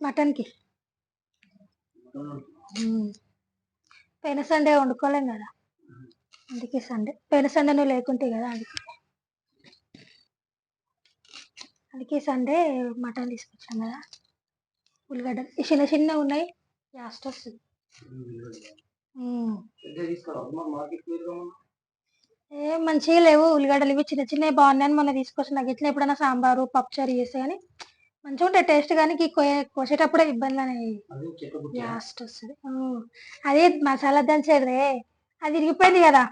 మటన్కి. పోయిన సండే వండుకోలేం కదా. అందుకే సండే పోయిన సండే నువ్వు లేకుంటే కదా అందుకే అందుకే సండే మటన్ తీసుకొచ్చాం కదా. ఉల్లిగడ్డ చిన్న చిన్న ఉన్నాయి లాస్ట్ వస్తుంది. ఏ మంచిగా లేవు. ఉల్లిగడ్డలు ఇవి చిన్న చిన్నవి బాగున్నాయని మొన్న తీసుకొచ్చిన నాకు ఇట్లా ఎప్పుడైనా సాంబారు పప్పుచారు చేస్తే కానీ మంచిగా ఉంటాయి. టేస్ట్ కానీ ఈ కోయ- కోసేటప్పుడే ఇబ్బంది అనేవి. లాస్ట్ వస్తుంది. అదే మసాలా దంచేదే. అది ఇరిగిపోయింది కదా.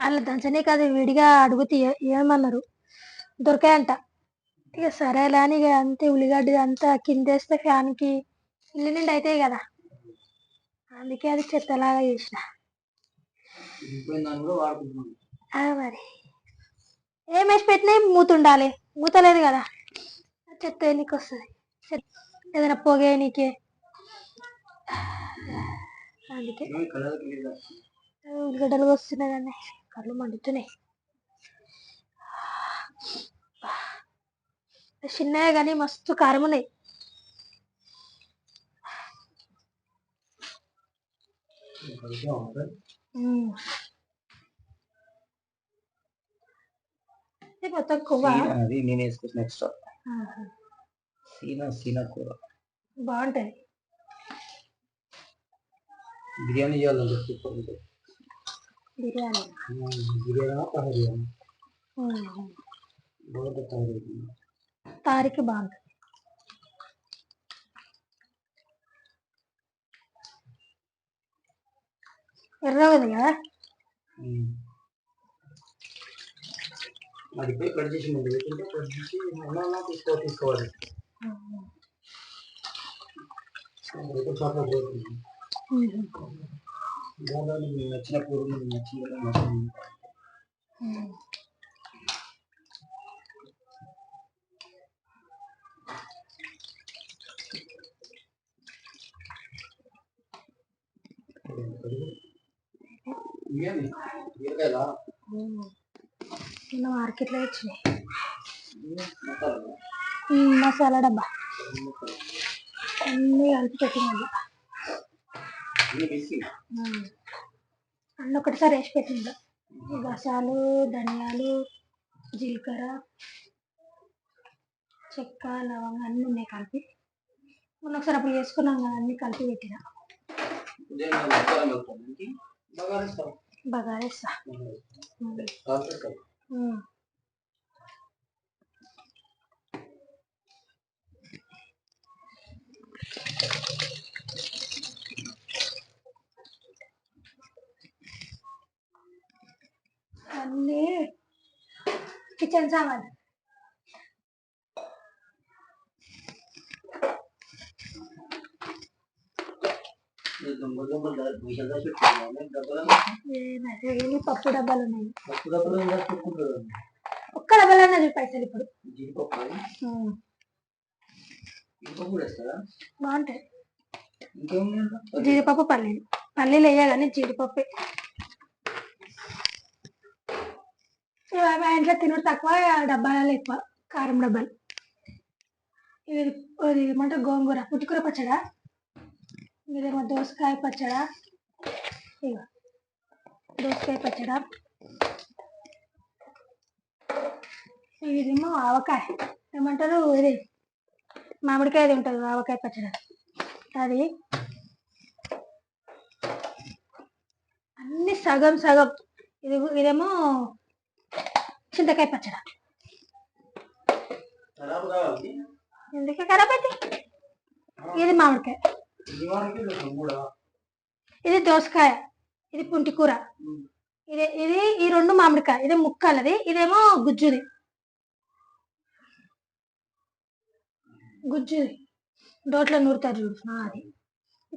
అలా దంచనీకి అది విడిగా అడుగుతే ఏ- ఏమన్నారు దొరికాయంట. ఇక సరేలే అని ఇక అంతే ఉల్లిగడ్డ అంతా కిందేస్తే ఫ్యాన్కి ఇల్లు నిండి అవుతాయి కదా. అందుకే అది చెత్తలాగా చేసిన. మరి. ఏం వేసి పెట్టినా మూత ఉండాలి? మూత లేదు కదా. చెత్త ఎన్నికి వస్తుంది? ఏదైనా పొగే నీకే. అందుకే. ఉల్లిగడ్డలు వస్తున్నాయి కానీ కళ్ళు మండుతున్నాయి. చిన్నగా కానీ మస్తు కారం ఉన్నాయి. ఉమ్. ఇది మొత్తం కొవ్వ అది నేను వేసుకొచ్చిన ఎక్స్ట్రా ఆహా. సీనా సీనా కూర బాగుంటది బిర్యానీ చేయాలంటే సూపర్ ఉంటుంది బిర్యానీ బిర్యానీ బిర్యానీ ఉమ్. బాగుంటుంది తయారు తారికి బాగుంటది ఎర్రగా ఉంది కదా అది పోయి కట్ చేసి ముందు పెట్టుకుంటే కట్ చేసి అలా అలా తీసుకో తీసుకోవాలి ఉమ్. అయితే పాప పోతుంది ఉమ్. దాదాపు మీకు నచ్చిన కూర మీకు నచ్చిన నచ్చిన ఉమ్. నిన్న మార్కెట్లో వచ్చినాయి మసాలా డబ్బా. అన్నీ కలిపి పెట్టినది అన్ని ఒకటిసారి వేసి పెట్టింది గసాలు ధనియాలు జీలకర్ర చెక్క లవంగా అన్నీ ఉన్నాయి కలిపి. మొన్న ఒకసారి అప్పుడు చేసుకున్నాం కదా అన్నీ కలిపి పెట్టిన. ఉదయం మసాలా కలుపుతాం బాగా వేస్తాం పప్పు డబ్బాలు ఉన్నాయి పప్పు డబ్బులు ఒక్క డబ్బాలు అన్నది పైసలు ఇప్పుడు బాగుంటాయి. జీడిపప్పు పల్లీలు. పల్లీలు వేయగానే జీడిపప్పు. మా ఇంట్లో తినుడు తక్కువ డబ్బాలలో ఎక్కువ. కారం డబ్బాలు. ఇది ఏమంటారు? గోంగూర పుట్టుకూర పచ్చడా? ఇదేమో దోసకాయ పచ్చడా. ఇగో దోసకాయ పచ్చడా. ఇదేమో ఆవకాయ. ఏమంటారు ఇది? మామిడికాయ ఇది ఉంటుంది ఆవకాయ పచ్చడా. అది అన్ని సగం సగం. ఇది ఇదేమో చింతకాయ పచ్చడ. ఎందుకే? ఖరాబ్ అయితే ఇది మామిడికాయ. ఇది దోసకాయ ఇది పుంటి కూర. ఇది ఇది ఈ రెండు మామిడికాయ ఇది ముక్కలది ఇదేమో గుజ్జుది. గుజ్జుది. దోట్లో నూరుతారు చూడు. అది.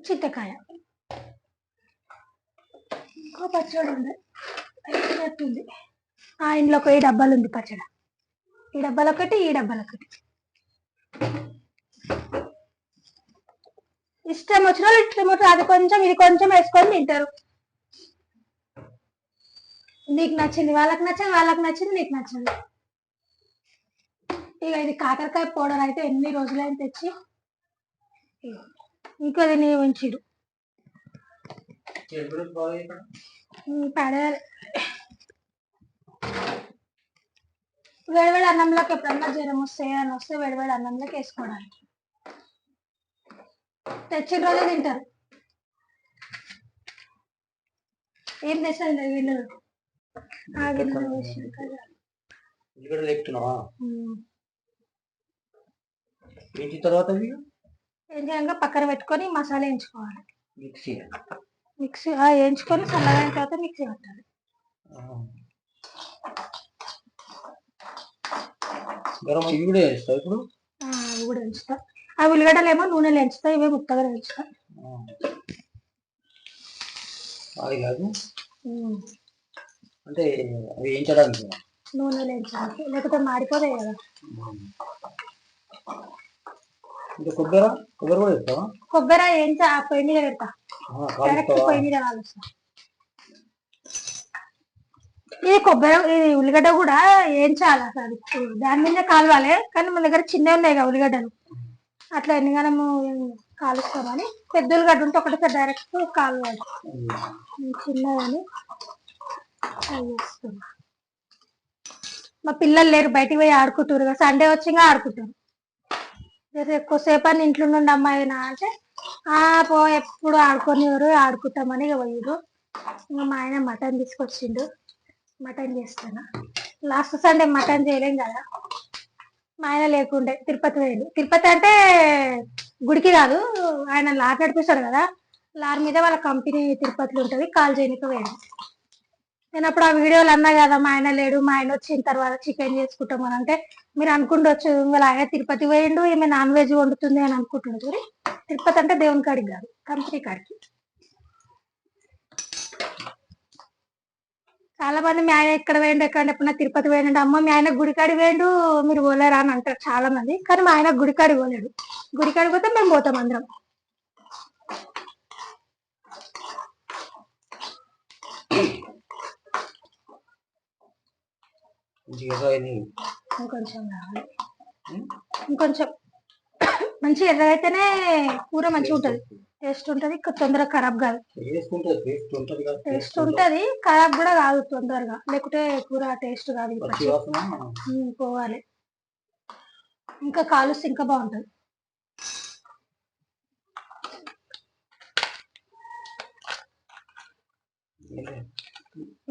చింతకాయ. ఇంకో పచ్చడి ఉంది. అయిపోయినట్టుంది ఆ ఇంట్లో ఒక ఈ డబ్బాలు ఉంది పచ్చడి. ఈ డబ్బాలు ఒకటి ఈ డబ్బాలు ఒకటి ఇష్టం వచ్చిన వాళ్ళు ఇష్టం అది కొంచెం ఇది కొంచెం వేసుకొని తింటారు. నీకు నచ్చింది వాళ్ళకి నచ్చింది వాళ్ళకి నచ్చింది నీకు నచ్చింది. ఇక ఇది కాకరకాయ పౌడర్ అయితే ఎన్ని రోజులైనా తెచ్చి. ఇంకో దీన్ని ఉంచిడు. పడేయాలి. వేడివేడి అన్నంలోకి ఎప్పుడన్నా జ్వరం వస్తే అని వస్తే వేడివేడి అన్నంలోకి వేసుకోవడానికి. తెచ్చిన రోజే తింటారు. ఏం తెచ్చారు వీళ్ళు? ఆగిన తర్వాత ఏం చేయంగా పక్కన పెట్టుకొని మసాలా వేయించుకోవాలి. మిక్సీ మిక్సీ వేయించుకొని చల్లగా అయిన తర్వాత మిక్సీ పెట్టాలి. గరం ఇవి కూడా వేస్తావు ఇప్పుడు? కూడా వేయించుతా ఆ ఉల్లిగడ్డలు ఏమో నూనెలు వేయించుతా ఇవే ముత్తగా వేయించుతా అది కాదు. అంటే వేయించడానికి లేకపోతే మాడిపోతాయి కదా. ఇంకా కొబ్బరి కొబ్బరి కూడా కొబ్బరి వేయించి పొయ్యి మీద పెడతా. డైరెక్ట్ పొయ్యి మీద కాలుస్తా. ఇది కొబ్బరి ఇది ఉల్లిగడ్డ కూడా వేయించాలి అసలు దాని మీద కాలవాలి కానీ మన దగ్గర చిన్నవి ఉన్నాయి కదా ఉల్లిగడ్డలు. అట్లా ఎన్నిగానము కాలుస్తామని పెద్ద ఉల్లిగడ్డ ఉంటే ఒకటిసారి డైరెక్ట్ కాలవాలి చిన్నదని మా పిల్లలు లేరు బయటికి పోయి ఆడుకుంటారు కదా సండే వచ్చిగా ఆడుకుంటారు ఎక్కువసేపు అని ఇంట్లో నుండి అమ్మాయి నా అంటే ఆ పో ఎప్పుడు ఆడుకునేవారు ఆడుకుంటామని ఇక పోయారు ఇంకా మా ఆయన మటన్ తీసుకొచ్చిండు మటన్ చేస్తాను. లాస్ట్ సండే మటన్ చేయలేం కదా. మా ఆయన లేకుండే. తిరుపతి పోయిండు. తిరుపతి అంటే గుడికి కాదు ఆయన లాక్ నడిపిస్తాడు కదా లార్ మీద వాళ్ళ కంపెనీ తిరుపతిలో ఉంటది కాల్ చేయనికి పోయాడు. నేను అప్పుడు ఆ వీడియోలు అన్నా కదా మా ఆయన లేడు మా ఆయన వచ్చిన తర్వాత చికెన్ చేసుకుంటాం అని అంటే మీరు అనుకుండొచ్చు వీళ్ళ ఆయన తిరుపతి పోయిండు ఈమె నాన్ వెజ్ వండుతుంది అని అనుకుంటుండ్రు తిరుపతి అంటే దేవుని కాడికి కాదు కంపెనీ కాడికి. చాలా మంది మీ ఆయన ఎక్కడ వేయండి ఎక్కడ ఎప్పుడన్నా తిరుపతి వేయండి. అమ్మ మీ ఆయన గుడికాడి వేయండు మీరు పోలేరా అని అంటారు చాలా మంది. కానీ మా ఆయన గుడికాడి పోలేడు. గుడికాడికి పోతే మేము పోతాం అందరం. ఇంకొంచెం కావాలి ఇంకొంచెం. మంచి ఎర్రగైతేనే కూర మంచిగా ఉంటది. టేస్ట్ ఉంటది తొందరగా ఖరాబ్ కాదు. టేస్ట్ ఉంటుంది ఖరాబ్ కూడా కాదు తొందరగా. లేకుంటే కూర టేస్ట్ కాదు పోవాలి. ఇంకా కాలుస్తే ఇంకా బాగుంటది.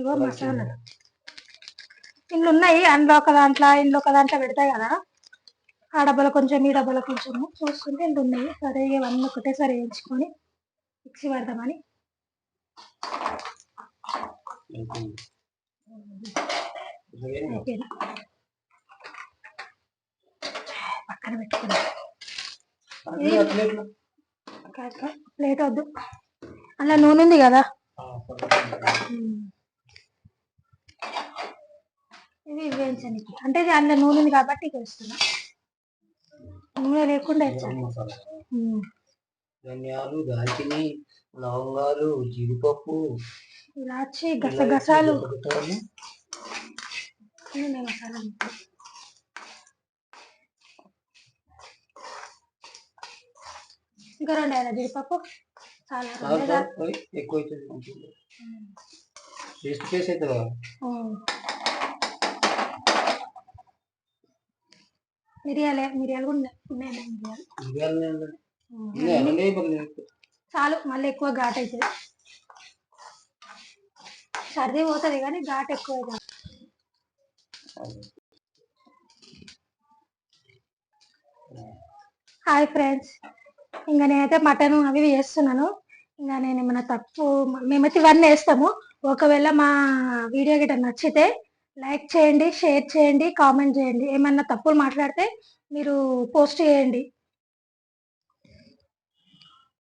ఇగో మసాలా. ఇండ్లు ఉన్నాయి అందులో ఒక దాంట్లో ఇంట్లో ఒక దాంట్లో పెడతాయి కదా. ఆ డబ్బాలో కొంచెం ఈ డబ్బాలో కొంచెం చూస్తుంటే ఇండ్లు ఉన్నాయి. సరే ఇవన్నీ ఒకటేసారి వేయించుకొని మిక్సీ పెడదామని. పక్కన పెట్టుకున్నాం ప్లేట్ వద్దు. అలా నూనె ఉంది కదా. ఇవి వేయించడానికి అంటే ఇది అందులో నూనె ఉంది కాబట్టి ఇక వేస్తున్నా. నూనె లేకుండా. ధనియాలు దాల్చిని లవంగాలు జీడిపప్పు ఇలాచి గసగసాలు. నూనె మసాలా. ఇంకా రెండు జీడిపప్పు? చాలా ఎక్కువ టేస్ట్ అవుతుందా మిరియాలే మిరియాలు కూడా ఉన్నాయి. మిరియాలు. చాలు మళ్ళీ ఎక్కువ ఘాట్ అవుతుంది సర్ది పోతుంది కానీ ఘాట్ ఎక్కువ హాయ్ ఫ్రెండ్స్. ఇంకా నేనైతే మటన్ అవి వేస్తున్నాను ఇంకా నేను ఏమైనా తప్పు మేమైతే ఇవన్నీ వేస్తాము. ఒకవేళ మా వీడియో గిట్ట నచ్చితే లైక్ చేయండి షేర్ చేయండి కామెంట్ చేయండి. ఏమన్నా తప్పులు మాట్లాడితే మీరు పోస్ట్ చేయండి.